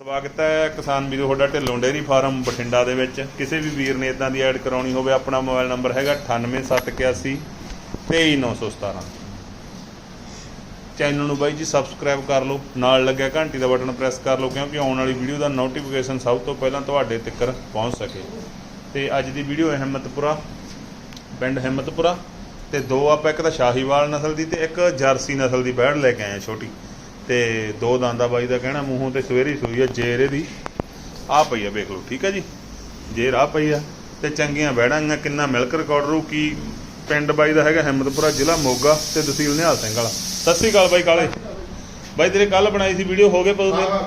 ਸਵਾਗਤ ਹੈ ਕਿਸਾਨ ਵੀਰੋ, ਤੁਹਾਡਾ ਢਿੱਲੋਂ ਡੇਅਰੀ ਫਾਰਮ ਬਠਿੰਡਾ ਦੇ ਵਿੱਚ। ਕਿਸੇ ਵੀ ਵੀਰ ਨੇ ਇਦਾਂ ਦੀ ਐਡ ਕਰਾਉਣੀ ਹੋਵੇ, ਆਪਣਾ ਮੋਬਾਈਲ ਨੰਬਰ ਹੈਗਾ 98781 23917 ਚੈਨਲ ਨੂੰ ਬਾਈ ਜੀ ਸਬਸਕ੍ਰਾਈਬ ਕਰ ਲਓ, ਨਾਲ ਲੱਗਿਆ ਘੰਟੀ ਦਾ ਬਟਨ ਪ੍ਰੈਸ ਕਰ ਲਓ, ਕਿਉਂਕਿ ਆਉਣ ਵਾਲੀ ਵੀਡੀਓ ਦਾ ਨੋਟੀਫਿਕੇਸ਼ਨ ਸਭ ਤੋਂ ਪਹਿਲਾਂ ਤੁਹਾਡੇ ਤੱਕ ਪਹੁੰਚ ਸਕੇ। ਤੇ ਅੱਜ ਦੀ ਵੀਡੀਓ ਹੈ ਹਿੰਮਤਪੁਰਾ, ਪਿੰਡ ਹਿੰਮਤਪੁਰਾ। ਤੇ ਦੋ ਆਪਾਂ ਇੱਕ ਤਾਂ ਸ਼ਾਹੀਵਾਲ ਨਸਲ ਦੀ ਤੇ ਇੱਕ ਜਰਸੀ ਨਸਲ ਦੀ ਬੈੜ ਲੈ ਕੇ ਆਏ ਆ ਛੋਟੀ। ਤੇ ਦੋ ਦੰਦਾ ਬਾਈ ਦਾ ਕਹਿਣਾ ਮੂੰਹੋਂ ਤੇ ਸਵੇਰੀ ਸੂਈ ਆ ਜੇਰ ਇਹਦੀ ਆ ਪਈ ਆ ਵੇਖ ਲਓ ਠੀਕ ਆ ਜੀ? ਜੇਰ ਆ ਪਈ ਆ ਤੇ ਚੰਗੀਆਂ ਬੈੜਾਂ ਕਿੰਨਾ ਮਿਲਕ ਰਿਕਾਰਡ ਰੂ ਕੀ ਪਿੰਡ ਬਾਈ ਦਾ ਹੈਗਾ ਹਿੰਮਤਪੁਰਾ ਜ਼ਿਲ੍ਹਾ ਮੋਗਾ ਤੇ ਤਹਿਸੀਲ ਨਿਹਾਲ ਸਿੰਘ ਵਾਲਾ। ਸਤਿ ਸ੍ਰੀ ਅਕਾਲ ਬਾਈ ਕਾਲੇ। ਬਾਈ ਤੇਰੇ ਕੱਲ ਬਣਾਈ ਸੀ ਵੀਡੀਓ ਹੋ ਗਏ ਪਦੋਂ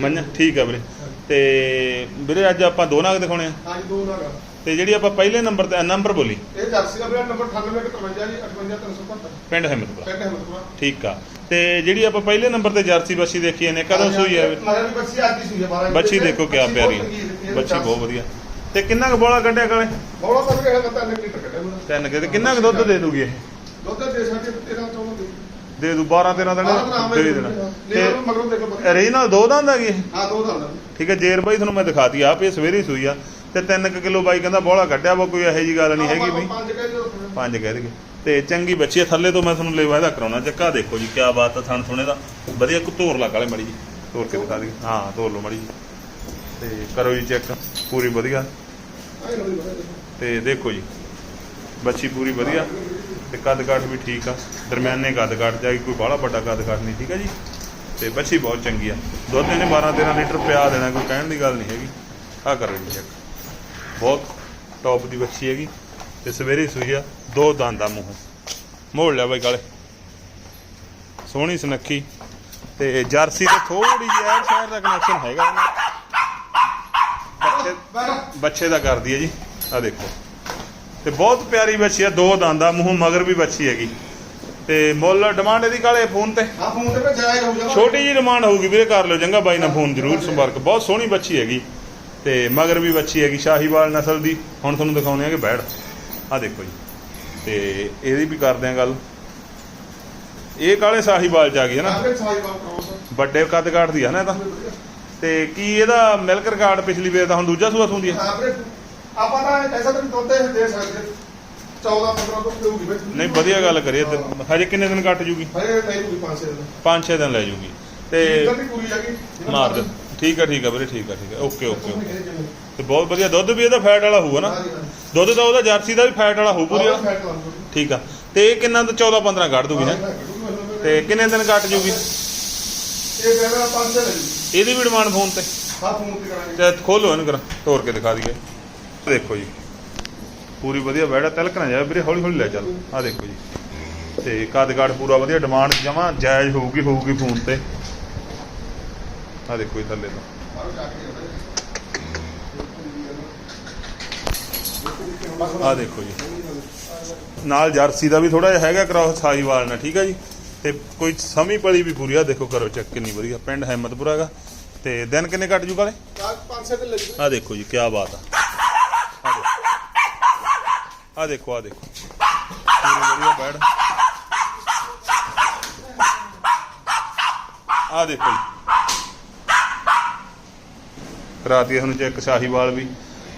ਮੰਨ ਠੀਕ ਆ ਵੀਰੇ। ਤੇ ਵੀਰੇ ਅੱਜ ਆਪਾਂ ਦੋ ਨਾਗ ਦਿਖਾਉਣੇ ਆ। ਹਾਂਜੀ ਦੋ ਨਾਗਾ ਤੇ ਜਿਹੜੀ ਆਪਾਂ ਪਹਿਲੇ ਨੰਬਰ ਤੇ ਨੰਬਰ ਬੋਲੀ। ਇਹ ਜਰਸੀ ਦਾ ਬ੍ਰਾਂਡ ਨੰਬਰ 9853 ਜੀ 58375 ਪਿੰਡ ਹਿੰਮਤਪੁਰਾ ਪਿੰਡ ਹਿੰਮਤਪੁਰਾ ਠੀਕ ਆ। ਤੇ ਜਿਹੜੀ ਆਪਾਂ ਪਹਿਲੇ ਨੰਬਰ ਤੇ ਜਰਸੀ ਬੱਚੀ ਦੇਖੀ ਇਹਨੇ ਕਦੋਂ ਸੂਈ ਹੈ ਬੱਚੀ ਅੱਜ ਦੀ ਸੂਈ ਹੈ 12 ਬੱਚੀ ਦੇਖੋ ਕਿਆ ਪਿਆਰੀ ਹੈ ਬੱਚੀ ਬਹੁਤ ਵਧੀਆ। ਤੇ ਕਿੰਨਾ ਕੁ ਬੋਲਾ ਕੱਢਿਆ ਕਾਲੇ? ਬੋਲਾ ਤਾਂ ਕਿਹਾ ਤਾਂ 3 ਲੀਟਰ ਕੱਢਿਆ ਤਿੰਨ ਕਿ ਕਿੰਨਾ ਕੁ ਦੁੱਧ ਦੇ ਦੂਗੀ ਇਹ? ਦੁੱਧ ਦੇ ਸਾਡੇ 13 14 ਦੇ। ਦੇ ਦੂ 12 13 ਦਿਨ ਦੇ ਦੇਣਾ। ਤੇ। ਰੀਜਨਲ ਦੋ ਦੰਦ ਹੈਗੀ ਇਹ? ਹਾਂ ਦੋ ਦੰਦ ਠੀਕ ਹੈ ਜੇਰ ਬਾਈ ਤੁਹਾਨੂੰ ਮੈਂ ਦਿਖਾਤੀ ਆਪ ਇਹ ਸਵੇਰੇ ਸੂਈ ਆ। ਤੇ 3 ਕਿਲੋ ਬਾਈ ਕਹਿੰਦਾ ਬੋਲਾ ਕੱਢਿਆ ਵਾ ਕੋਈ ਇਹੋ ਜੀ ਗੱਲ ਨਹੀਂ ਹੈਗੀ ਵੀ। ਪੰਜ ਕਹਿ ਦਈਏ। ਤੇ ਚੰਗੀ ਬੱਚੀ ਹੈ ਥੱਲੇ ਤੋਂ ਮੈਂ ਤੁਹਾਨੂੰ ਲੈਵਾ ਇਹਦਾ ਕਰਾਉਣਾ ਚੱਕਾ ਦੇਖੋ ਜੀ ਕਿਆ ਬਾਤ ਆ ਥਣ ਥੁਣੇ ਦਾ। ਵਧੀਆ ਕੋ ਧੋਰ ਲਾ ਕਾਲੇ ਮੜੀ ਜੀ ਧੋਰ ਕੇ ਦਿਖਾ ਦੀ ਹਾਂ ਧੋਰ ਲਓ ਮੜੀ ਜੀ। ਤੇ ਕਰੋ ਜੀ ਚੈੱਕ ਪੂਰੀ ਵਧੀਆ। ਤੇ ਦੇਖੋ ਜੀ ਬੱਚੀ ਪੂਰੀ ਵਧੀਆ। ਤੇ ਕੱਦ ਕਾਠ ਵੀ ਠੀਕ ਆ। ਦਰਮਿਆਨੇ ਕੱਦ ਕਾਠ ਜਾਈ ਕੋਈ ਬਾਹਲਾ ਵੱਡਾ ਕੱਦ ਕਾਠ ਨਹੀਂ ਠੀਕ ਆ ਜੀ। ਤੇ ਬੱਚੀ ਬਹੁਤ ਚੰਗੀ ਆ। ਦੁੱਧ ਇਹਨੇ 12 13 ਲੀਟਰ ਪਿਆ ਦੇਣਾ ਕੋਈ ਕਹਿਣ ਦੀ ਗੱਲ ਨਹੀਂ ਹੈਗੀ। ਆ ਕਰੋ ਜੀ ਚੈੱਕ। ਬਹੁਤ ਟੌਪ ਦੀ ਬੱਚੀ ਹੈਗੀ। ਤੇ ਸਵੇਰੇ ਸੂਈ ਆ ਦੋ ਦੰਦ ਆ ਮੂੰਹ। ਮੋੜ ਲਿਆ ਬਾਈ ਕਾਲੇ ਸੋਹਣੀ ਸੁਨੱਖੀ। ਤੇ ਜਰਸੀ ਤੇ ਥੋੜੀ ਜਿਹੀ ਐਰ ਸ਼ਹਿਰ ਦਾ ਕਨੈਕਸ਼ਨ ਹੈਗਾ ਇਹਨਾਂ ਬੱਚੇ ਬੱਚੇ ਦਾ ਕਰਦੀ ਹੈ ਜੀ। ਆ ਦੇਖੋ। ਤੇ ਬਹੁਤ ਪਿਆਰੀ ਬੱਚੀ ਆ ਦੋ ਦੰਦਾਂ ਮੂੰਹ ਮਗਰ ਵੀ ਬੱਚੀ ਹੈਗੀ। ਤੇ ਮੁੱਲ ਡਿਮਾਂਡ ਇਹਦੀ ਕਾਲੇ ਫੋਨ ਤੇ। ਹਾਂ ਫੋਨ ਤੇ ਭੇਜਿਆ ਹੋ ਜਾਣਾ ਛੋਟੀ ਜੀ ਡਿਮਾਂਡ ਹੋਊਗੀ ਵੀਰੇ ਕਰ ਲਿਓ ਚੰਗਾ ਬਾਈ ਨਾਲ ਫੋਨ ਜ਼ਰੂਰ ਸੰਪਰਕ। ਬਹੁਤ ਸੋਹਣੀ ਬੱਚੀ ਹੈਗੀ। ਤੇ ਮਗਰ ਵੀ ਬੱਚੀ ਹੈਗੀ ਸ਼ਾਹੀਵਾਲ ਨਸਲ ਦੀ। ਹੁਣ ਤੁਹਾਨੂੰ ਦਿਖਾਉਂਦੇ ਆ ਕਿ ਬੈੜ। ਆ ਦੇਖੋ ਜੀ। ਤੇ ਇਹਦੀ ਵੀ ਕਰਦੇ ਆ ਗੱਲ। ਇਹ ਕਾਲੇ ਸ਼ਾਹੀਵਾਲ ਚ ਆ ਗਈ ਹੈ ਨਾ? ਵੱਡੇ ਕੱਦ ਕਾਠ ਦੀ ਹੈ ਨਾ ਇਹ ਤਾਂ। ਤੇ ਕੀ ਇਹਦਾ ਮਿਲਕ ਰਿਕਾਰਡ ਪਿਛਲੀ ਵੇਰ ਦਾ ਹੁਣ ਦੂਜਾ ਸੂਆ ਸੂੰਦੀ ਹੈ? ਆਪਾਂ ਤਾਂ ਐਸਾ ਤਾਂ ਦੁੱਧ ਦੇ ਦੇ ਸਕਦੇ। 14 15 ਤੋਂ ਦੇਊਗੀ ਵਿੱਚ ਨਹੀਂ ਵਧੀਆ ਗੱਲ ਕਰੀਏ ਹਜੇ ਕਿੰਨੇ ਦਿਨ ਕੱਟ ਜੂਗੀ? ਹਰੇ ਨਹੀਂ ਦੂਗੀ 5 6 ਦਿਨ। 5-6 ਦਿਨ ਲੈ ਜੂਗੀ। ਤੇ ਮਾਰ ਦੇ ਠੀਕ ਆ ਠੀਕ ਆ ਵੀਰੇ ਠੀਕ ਆ ਠੀਕ ਆ। Okay okay okay. ਤੇ ਬਹੁਤ ਵਧੀਆ ਦੁੱਧ ਵੀ ਇਹਦਾ ਫੈਟ ਵਾਲਾ ਹੋਊਗਾ ਨਾ? ਦੁੱਧ ਤਾਂ ਉਹਦਾ ਜਰਸੀ ਦਾ ਵੀ ਫੈਟ ਵਾਲਾ ਹੋਊ ਪੂਰੀ। ਠੀਕ ਆ। ਤੇ ਇਹ ਕਿੰਨਾ ਤੋਂ 14 15 ਕੱਢ ਦੂਗੀ ਹੈ ਤੇ ਕਿੰਨੇ ਦਿਨ ਕੱਟ ਜੂਗੀ? ਇਹ ਕਹਿੰਦਾ 5 6 ਲੱਗੀ ਇਹਦੀ ਵੀ ਡਿਮਾਂਡ ਫੋਨ ਤੇ? ਹਾਂ ਫੋਨ ਤੇ ਕਰਾਂਗੇ। ਤੇ ਖੋਲੋ ਇਹਨੂੰ ਕਰਾ ਤੋੜ ਕੇ ਦਿਖਾ ਦਈਏ। ਦੇਖੋ ਜੀ। ਪੂਰੀ ਵਧੀਆ ਬੈੜਾ ਤਿਲਕ ਨਾ ਜਾਵੇ ਵੀਰੇ ਹੌਲੀ ਹੌਲੀ ਲੈ ਚੱਲ। ਆ ਦੇਖੋ ਜੀ। ਤੇ ਕੱਦ ਕਾਠ ਪੂਰਾ ਵਧੀਆ ਡਿਮਾਂਡ ਜਮਾ ਜਾਇਜ਼ ਹੋਊਗੀ ਹੋਊਗੀ ਫੋਨ ਤੇ। ਆ ਦੇਖੋ ਜੀ ਥੱਲੇ ਤੋਂ। ਆ ਦੇਖੋ ਜੀ। ਨਾਲ ਜਰਸੀ ਦਾ ਵੀ ਥੋੜਾ ਜਿਹਾ ਹੈਗਾ ਕ੍ਰਾਸ ਸਾਈਵਾਲ ਨਾਲ, ਠੀਕ ਆ ਜੀ? ਤੇ ਕੋਈ ਸਮੀ ਪਲੀ ਵੀ ਪੂਰੀ ਆ, ਦੇਖੋ ਕਰੋ ਚੈੱਕ ਕਿੰਨੀ ਵਧੀਆ। ਪਿੰਡ ਹਿੰਮਤਪੁਰਾ ਹੈਗਾ। ਤੇ ਦਿਨ ਕਿੰਨੇ ਕੱਟ ਜੂ ਕਾਲੇ 5 6 ਦਿਨ ਆ ਦੇਖੋ ਜੀ ਕੀ ਬਾਤ ਆ। ਆ ਦੇਖੋ। ਆ ਦੇਖੋ ਪੂਰੀ ਵਧੀਆ ਬੈੜ ਆ ਦੇਖੋ ਜੀ। ਕਰਾਤੀ ਤੁਹਾਨੂੰ ਚੈੱਕ ਸ਼ਾਹੀਵਾਲ ਵੀ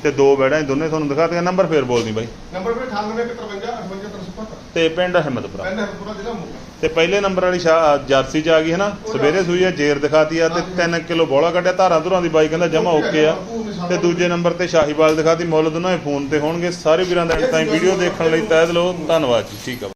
ਤੇ ਦੋ ਬੈੜਾਂ ਦੋਨੇ ਤੁਹਾਨੂੰ ਦਿਖਾਤੀਆਂ ਨੰਬਰ ਫੇਰ ਬੋਲਦੀ ਬਾਈ। ਨੰਬਰ ਵੀ 9853 58 ਤੇ ਪਿੰਡ ਹਿੰਮਤਪੁਰਾ ਜ਼ਿਲ੍ਹਾ ਮੋਗਾ। ਤੇ ਪਹਿਲੇ ਨੰਬਰ ਵਾਲੀ ਸ਼ਾ- ਜਰਸੀ ਚ ਆ ਗਈ ਹੈ ਨਾ ਸਵੇਰੇ ਸੂਈ ਆ ਜੇਰ ਦਿਖਾਤੀ ਆ ਤੇ 3 ਕਿਲੋ ਬੋਲਾ ਕੱਢਿਆ ਧਾਰਾਂ ਧੁਰਾਂ ਦੀ ਬਾਈ ਕਹਿੰਦਾ ਜਮਾ ਓਕੇ ਆ। ਤੇ ਦੂਜੇ ਨੰਬਰ ਤੇ ਸ਼ਾਹੀਵਾਲ ਦਿਖਾਤੀ ਮੁੱਲ ਦੋਨਾਂ ਹੀ ਫੋਨ ਤੇ ਹੋਣਗੇ। ਸਾਰੇ ਵੀਰਾਂ ਦਾ ਤਾਈਂ ਵੀਡੀਓ ਦੇਖਣ ਲਈ ਤਹਿ ਦਿਲੋਂ ਧੰਨਵਾਦ ਜੀ। ਠੀਕ ਆ